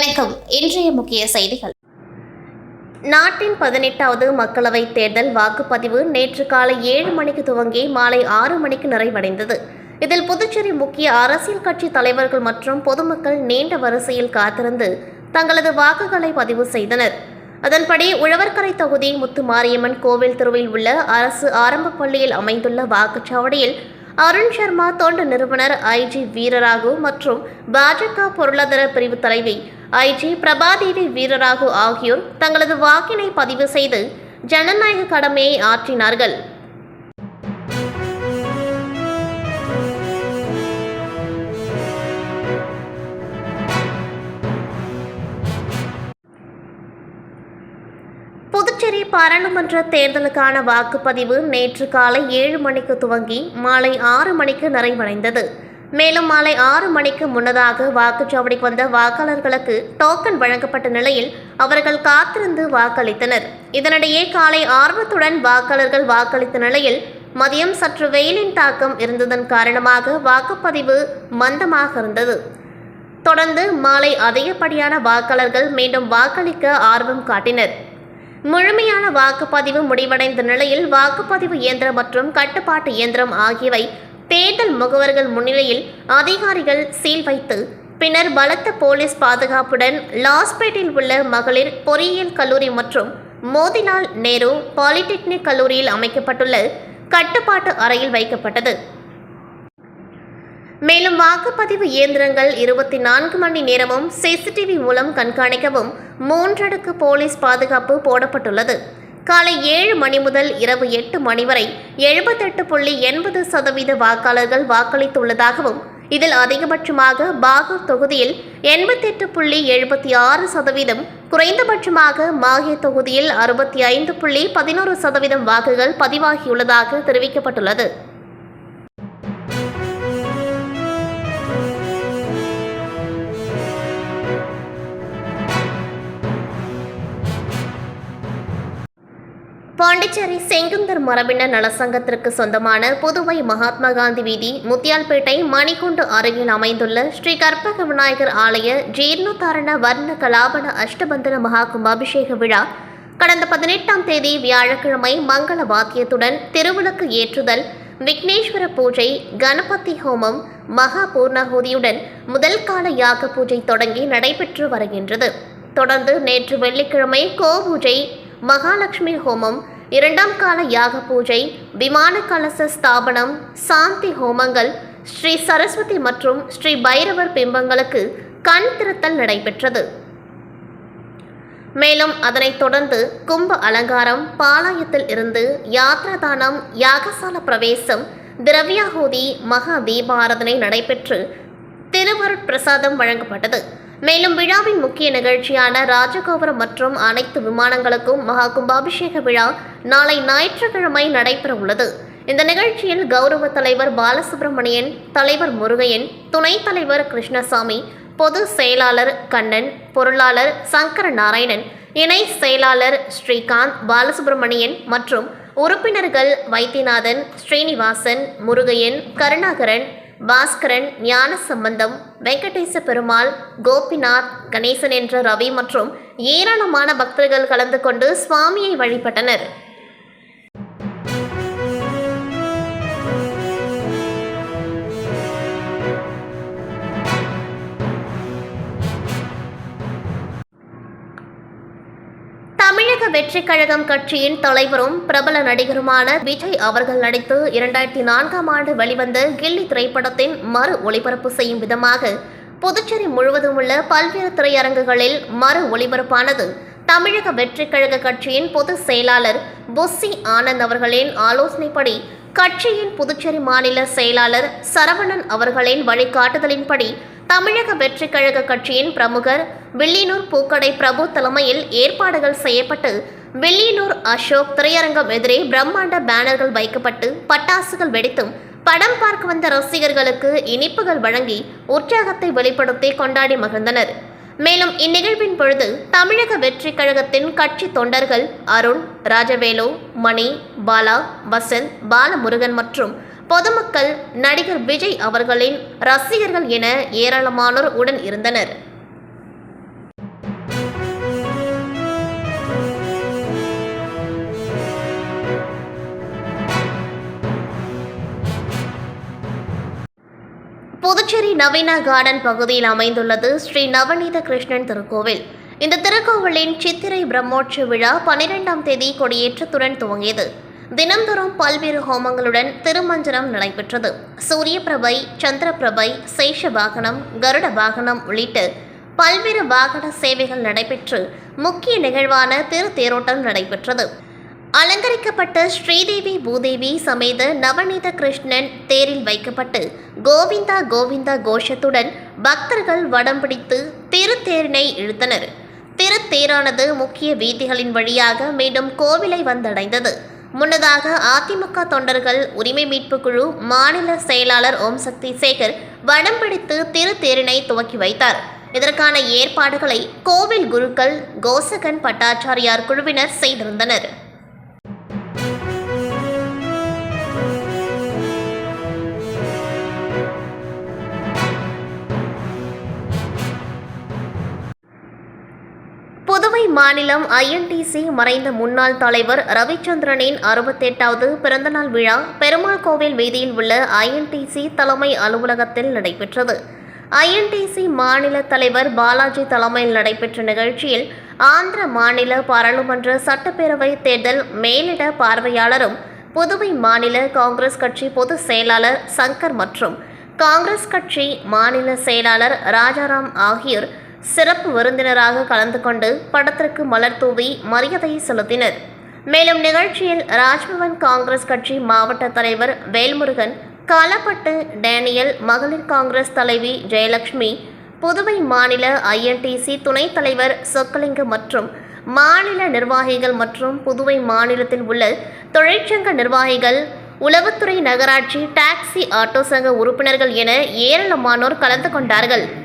வணக்கம். இன்றைய முக்கிய செய்திகள். நாட்டின் பதினெட்டாவது மக்களவைத் தேர்தல் வாக்குப்பதிவு நேற்று காலை ஏழு மணிக்கு துவங்கி மாலை ஆறு மணிக்கு நிறைவடைந்தது. இதில் புதுச்சேரி முக்கிய அரசியல் கட்சி தலைவர்கள் மற்றும் பொதுமக்கள் நீண்ட வரிசையில் காத்திருந்து தங்களது வாக்குகளை பதிவு செய்தனர். அதன்படி உழவர்கரை தொகுதி முத்துமாரியம்மன் கோவில் தெருவில் உள்ள அரசு ஆரம்ப பள்ளியில் அமைந்துள்ள வாக்குச்சாவடியில் அருண் சர்மா தொண்டு நிறுவனர் ஐஜி வீரராகு மற்றும் பாஜக பொருளாதார பிரிவு தலைவி ஐஜி பிரபாதேவி வீரராகு ஆகியோர் தங்களது வாக்கினை பதிவு செய்து ஜனநாயக கடமையை ஆற்றினார்கள். புதுச்சேரி பாராளுமன்ற தேர்தலுக்கான வாக்குப்பதிவு நேற்று காலை ஏழு மணிக்கு துவங்கி மாலை ஆறு மணிக்கு நிறைவடைந்தது. மேலும் மாலை ஆறு மணிக்கு முன்னதாக வாக்குச்சாவடிக்கு வந்த வாக்காளர்களுக்கு டோக்கன் வழங்கப்பட்ட நிலையில் அவர்கள் காத்திருந்து வாக்களித்தனர். இதனிடையே காலை ஆர்வத்துடன் வாக்காளர்கள் வாக்களித்த நிலையில் மதியம் சற்று வெயிலின் தாக்கம் இருந்ததன் காரணமாக வாக்குப்பதிவு மந்தமாக இருந்தது. தொடர்ந்து மாலை அதிகப்படியான வாக்காளர்கள் மீண்டும் வாக்களிக்க ஆர்வம் காட்டினர். முழுமையான வாக்குப்பதிவு முடிவடைந்த நிலையில் வாக்குப்பதிவு இயந்திரம் மற்றும் கட்டுப்பாட்டு இயந்திரம் ஆகியவை தேர்தல் முகவர்கள் முன்னிலையில் அதிகாரிகள் சீல் வைத்து பின்னர் பலத்த போலீஸ் பாதுகாப்புடன் லாஸ்பேட்டில் உள்ள மகளிர் பொறியியல் கல்லூரி மற்றும் மோதிலால் நேரு பாலிடெக்னிக் கல்லூரியில் அமைக்கப்பட்டுள்ள கட்டுப்பாட்டு அறையில் வைக்கப்பட்டது. மேலும் வாக்குப்பதிவு இயந்திரங்கள் இருபத்தி நான்கு மணி நேரமும் சிசிடிவி மூலம் கண்காணிக்கவும் மூன்றடுக்கு போலீஸ் பாதுகாப்பு போடப்பட்டுள்ளது. காலை ஏழு மணி முதல் இரவு எட்டு மணி வரை எழுபத்தெட்டு புள்ளி எண்பது சதவீத வாக்காளர்கள் வாக்களித்துள்ளதாகவும் இதில் அதிகபட்சமாக பாகூர் தொகுதியில் எண்பத்தெட்டு புள்ளி எழுபத்தி ஆறு சதவீதம் குறைந்தபட்சமாக மாஹே தொகுதியில் அறுபத்தி ஐந்து புள்ளி பதினோரு சதவீதம் வாக்குகள் பதிவாகியுள்ளதாக தெரிவிக்கப்பட்டுள்ளது. பாண்டிச்சேரி செங்குந்தர் மரபினர் நலசங்கத்திற்கு சொந்தமான புதுவை மகாத்மா காந்தி வீதி முத்தியால்பேட்டை மணிகுண்டு அருகில் அமைந்துள்ள ஸ்ரீ கற்பக விநாயகர் ஆலய ஜீர்ணோத்தாரண வர்ண கலாபன அஷ்டபந்தன மகா கும்பாபிஷேக விழா கடந்த பதினெட்டாம் தேதி வியாழக்கிழமை மங்கள வாத்தியத்துடன் திருவிளக்கு ஏற்றுதல் விக்னேஸ்வர பூஜை கணபதி ஹோமம் மகா பூர்ணாகுதியுடன் முதல் கால யாக பூஜை தொடங்கி நடைபெற்று வருகின்றது. தொடர்ந்து நேற்று வெள்ளிக்கிழமை கோபூஜை மகாலட்சுமி ஹோமம் இரண்டாம் கால யாக பூஜை விமான கலச ஸ்தாபனம் சாந்தி ஹோமங்கள் ஸ்ரீ சரஸ்வதி மற்றும் ஸ்ரீ பைரவர் பிம்பங்களுக்கு கண் திறத்தல் நடைபெற்றது. மேலும் அதனைத் தொடர்ந்து கும்ப அலங்காரம் பாலாயத்தில் இருந்து யாத்ராதானம் யாகசால பிரவேசம் திரவியாகூதி மகா தீபாராதனை நடைபெற்று திருவருட் பிரசாதம் வழங்கப்பட்டது. மேலும் விழாவின் முக்கிய நிகழ்ச்சியான ராஜகோபுரம் மற்றும் அனைத்து விமானங்களுக்கும் மகா கும்பாபிஷேக விழா நாளை ஞாயிற்றுக்கிழமை நடைபெற உள்ளது இந்த நிகழ்ச்சியில் கௌரவ தலைவர் பாலசுப்ரமணியன் தலைவர் முருகையன் துணைத் தலைவர் கிருஷ்ணசாமி பொது செயலாளர் கண்ணன் பொருளாளர் சங்கர நாராயணன் இணை செயலாளர் ஸ்ரீகாந்த் பாலசுப்ரமணியன் மற்றும் உறுப்பினர்கள் வைத்தியநாதன் ஸ்ரீனிவாசன் முருகையன் கருணாகரன் பாஸ்கரன் ஞான சம்பந்தம் வெங்கடேச பெருமாள் கோபிநாத் கணேசன் என்ற ரவி மற்றும் ஏராளமான பக்தர்கள் கலந்து கொண்டு சுவாமியை வழிபட்டனர். வெற்றி கழகம் கட்சியின் தலைவரும் பிரபல நடிகருமான விஜய் அவர்கள் நடித்து இரண்டாயிரத்தி நான்காம் ஆண்டு வெளிவந்த கில்லி திரைப்படத்தின் மறு ஒளிபரப்பு செய்யும் விதமாக புதுச்சேரி முழுவதும் உள்ள பல்வேறு திரையரங்குகளில் மறு ஒளிபரப்பானது தமிழக வெற்றிக் கழக கட்சியின் பொதுச் செயலாளர் புஸ்ஸி ஆனந்த் அவர்களின் ஆலோசனைப்படி கட்சியின் புதுச்சேரி மாநில செயலாளர் சரவணன் அவர்களின் வழிகாட்டுதலின்படி தமிழக வெற்றிக் கழக கட்சியின் பிரமுகர் வில்லியனூர் பூக்கடை பிரபு தலைமையில் ஏற்பாடுகள் செய்யப்பட்டு வில்லியனூர் அசோக் திரையரங்கம் எதிரே பிரம்மாண்ட பேனர்கள் வைக்கப்பட்டு பட்டாசுகள் வெடித்தும் படம் பார்க்க வந்த ரசிகர்களுக்கு இனிப்புகள் வழங்கி உற்சாகத்தை வெளிப்படுத்தி கொண்டாடி மகிழ்ந்தனர். மேலும் இந்நிகழ்வின் பொழுது தமிழக வெற்றிக் கழகத்தின் கட்சி தொண்டர்கள் அருண் ராஜவேலு மணி பாலா வசந்த் பாலமுருகன் மற்றும் பொதுமக்கள் நடிகர் விஜய் அவர்களின் ரசிகர்கள் என ஏராளமானோர் உடன் இருந்தனர். புதுச்சேரி நவீனா கார்டன் பகுதியில் அமைந்துள்ளது ஸ்ரீ நவநீத கிருஷ்ணன் திருக்கோவில். இந்த திருக்கோவிலின் சித்திரை பிரம்மோற்ச விழா பனிரெண்டாம் தேதி கொடியேற்றத்துடன் துவங்கியது. தினந்தோறும் பல்வேறு ஹோமங்களுடன் திருமஞ்சனம் நடைபெற்றது. சூரிய பிரபை சந்திர பிரபை சேஷ வாகனம் கருட வாகனம் உள்ளிட்ட பல்வேறு வாகன சேவைகள் நடைபெற்று முக்கிய நிகழ்வான திருத்தேரோட்டம் நடைபெற்றது. அலங்கரிக்கப்பட்ட ஸ்ரீதேவி பூதேவி சமேத நவநீத கிருஷ்ணன் தேரில் வைக்கப்பட்டு கோவிந்தா கோவிந்தா கோஷத்துடன் பக்தர்கள் வடம் பிடித்து திருத்தேரினை இழுத்தனர். திருத்தேரானது முக்கிய வீதிகளின் வழியாக மீண்டும் கோவிலை வந்தடைந்தது. முன்னதாக அதிமுக தொண்டர்கள் உரிமை மீட்பு குழு மாநில செயலாளர் ஓம் சக்தி சேகர் வடம் பிடித்து திருத்தேரினை துவக்கி வைத்தார். இதற்கான ஏற்பாடுகளை கோவில் குருக்கள் கோசகன் பட்டாச்சாரியார் குழுவினர் செய்திருந்தனர். மாநிலம் ஐஎன்டிசி மறைந்த முன்னாள் தலைவர் ரவிச்சந்திரனின் அறுபத்தெட்டாவது பிறந்தநாள் விழா பெருமாள் கோவில் வீதியில் உள்ள ஐஎன்டிசி தலைமை அலுவலகத்தில் நடைபெற்றது. ஐஎன்டிசி மாநில தலைவர் பாலாஜி தலைமையில் நடைபெற்ற நிகழ்ச்சியில் ஆந்திர மாநில பாராளுமன்ற சட்டப்பேரவை தேர்தல் மேலிட பார்வையாளரும் புதுவை மாநில காங்கிரஸ் கட்சி பொதுச் செயலாளர் சங்கர் மற்றும் காங்கிரஸ் கட்சி மாநில செயலாளர் ராஜாராம் ஆகியோர் சிறப்பு விருந்தினராக கலந்து கொண்டு படத்திற்கு மலர் தூவி மரியாதை செலுத்தினர். மேலும் நிகழ்ச்சியில் ராஜ்பவன் காங்கிரஸ் கட்சி மாவட்ட தலைவர் வேல்முருகன் காலப்பட்டு டேனியல் மகளிர் காங்கிரஸ் தலைவி ஜெயலட்சுமி புதுவை மாநில ஐஎன்டிசி துணைத் தலைவர் சொக்கலிங்கம் மற்றும் மாநில நிர்வாகிகள் மற்றும் புதுவை மாநிலத்தில் உள்ள தொழிற்சங்க நிர்வாகிகள் உளவுத்துறை நகராட்சி டாக்ஸி ஆட்டோ சங்க உறுப்பினர்கள் என ஏராளமானோர் கலந்து கொண்டார்கள்.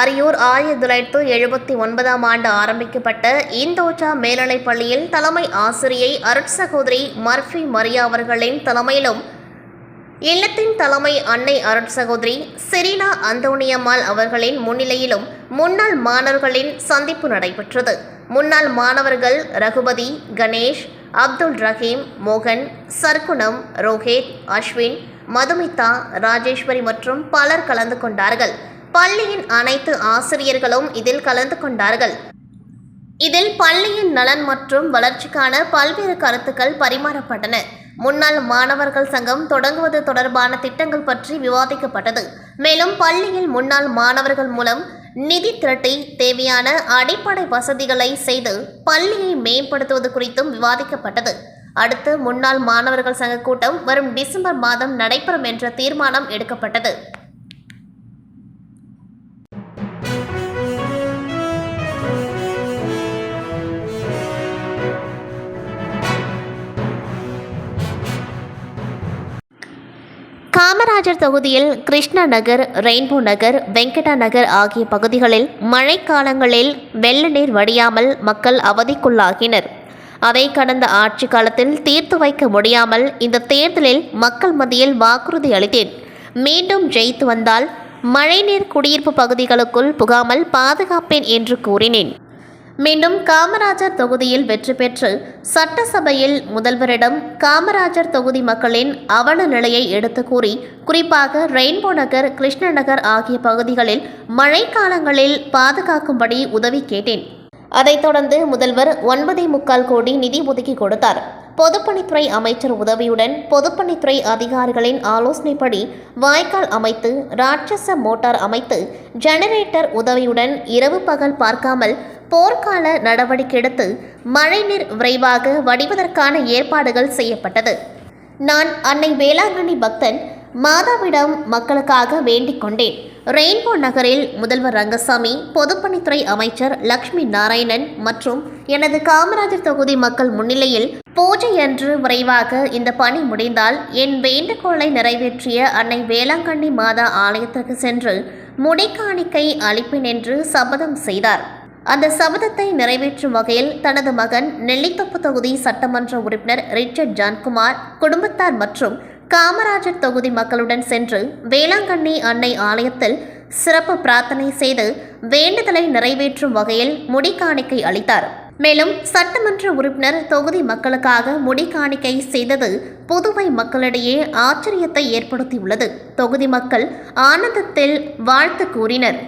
அரியூர் ஆயிரத்தி தொள்ளாயிரத்து எழுபத்தி ஒன்பதாம் ஆண்டு ஆரம்பிக்கப்பட்ட இந்தோஜா மேல்நிலைப் பள்ளியில் தலைமை ஆசிரியை அருட்சகோதரி மர்ஃபி மரியா அவர்களின் தலைமையிலும் இல்லத்தின் தலைமை அன்னை அருட்சகோதரி செரீனா அந்தோணியம்மாள் அவர்களின் முன்னிலையிலும் முன்னாள் மாணவர்களின் சந்திப்பு நடைபெற்றது. முன்னாள் மாணவர்கள் ரகுபதி கணேஷ் அப்துல் ரஹீம் மோகன் சர்க்குணம் ரோஹித் அஸ்வின் மதுமிதா ராஜேஸ்வரி மற்றும் பலர் கலந்து கொண்டார்கள். பள்ளியின் அனைத்து ஆசிரியர்களும் இதில் கலந்து கொண்டார்கள். இதில் பள்ளியின் நலன் மற்றும் வளர்ச்சிக்கான பல்வேறு கருத்துக்கள் பரிமாறப்பட்டன. முன்னாள் மாணவர்கள் சங்கம் தொடங்குவது தொடர்பான திட்டங்கள் பற்றி விவாதிக்கப்பட்டது. மேலும் பள்ளியில் முன்னாள் மாணவர்கள் மூலம் நிதி திரட்டி தேவையான அடிப்படை வசதிகளை செய்து பள்ளியை மேம்படுத்துவது குறித்தும் விவாதிக்கப்பட்டது. அடுத்து முன்னாள் மாணவர்கள் சங்க கூட்டம் வரும் டிசம்பர் மாதம் நடைபெறும் என்ற தீர்மானம் எடுக்கப்பட்டது. காமராஜர் தொகுதியில் கிருஷ்ணா நகர் ரெயின்போ நகர் வெங்கடா நகர் ஆகிய பகுதிகளில் மழைக்காலங்களில் வெள்ள நீர் வடியாமல் மக்கள் அவதிக்குள்ளாகினர். அதை கடந்த ஆட்சி காலத்தில் தீர்த்து வைக்க முடியாமல் இந்த தேர்தலில் மக்கள் மத்தியில் வாக்குறுதி அளித்தேன். மீண்டும் ஜெயித்து வந்தால் மழைநீர் குடியிருப்பு பகுதிகளுக்குள் புகாமல் பாதுகாப்பேன் என்று கூறினேன். மீண்டும் காமராஜர் தொகுதியில் வெற்றி பெற்று சட்டசபையில் முதல்வரிடம் காமராஜர் தொகுதி மக்களின் அவல நிலையை எடுத்து கூறி குறிப்பாக ரெயின்போ நகர் கிருஷ்ணநகர் ஆகிய பகுதிகளில் மழைக்காலங்களில் பாதுகாக்கும்படி உதவி கேட்டேன். அதைத் தொடர்ந்து முதல்வர் ஒன்பதே முக்கால் கோடி நிதி ஒதுக்கி கொடுத்தார். பொதுப்பணித்துறை அமைச்சர் உதவியுடன் பொதுப்பணித்துறை அதிகாரிகளின் ஆலோசனைப்படி வாய்க்கால் அமைத்து ராட்சச மோட்டார் அமைத்து ஜெனரேட்டர் உதவியுடன் இரவு பகல் பார்க்காமல் போர்க்கால நடவடிக்கை எடுத்து மழைநீர் விரைவாக வடிவதற்கான ஏற்பாடுகள் செய்யப்பட்டது. நான் அன்னை வேளாங்கண்ணி பக்தன் மாதாவிடம் மக்களுக்காக வேண்டிக் கொண்டேன். ரெயின்போ நகரில் முதல்வர் ரங்கசாமி பொதுப்பணித்துறை அமைச்சர் லக்ஷ்மி நாராயணன் மற்றும் எனது காமராஜர் தொகுதி மக்கள் முன்னிலையில் பூஜை அன்று விரைவாக இந்த பணி முடிந்தால் என் வேண்டுகோளை நிறைவேற்றிய அன்னை வேளாங்கண்ணி மாதா ஆலயத்திற்கு சென்று முடிக்காணிக்கை அளிப்பேன் என்று சபதம் செய்தார். அந்த சபதத்தை நிறைவேற்றும் வகையில் தனது மகன் நெல்லித்தொப்பு தொகுதி சட்டமன்ற உறுப்பினர் ரிச்சர்ட் ஜான்குமார் குடும்பத்தார் மற்றும் காமராஜர் தொகுதி மக்களுடன் சென்று வேளாங்கண்ணி அன்னை ஆலயத்தில் சிறப்பு பிரார்த்தனை செய்து வேண்டுதலை நிறைவேற்றும் வகையில் முடிக்காணிக்கை அளித்தார். மேலும் சட்டமன்ற உறுப்பினர் தொகுதி மக்களுக்காக முடிக்காணிக்கை செய்தது புதுவை மக்களிடையே ஆச்சரியத்தை ஏற்படுத்தியுள்ளது. தொகுதி மக்கள் ஆனந்தத்தில் வாழ்த்து கூறினர்.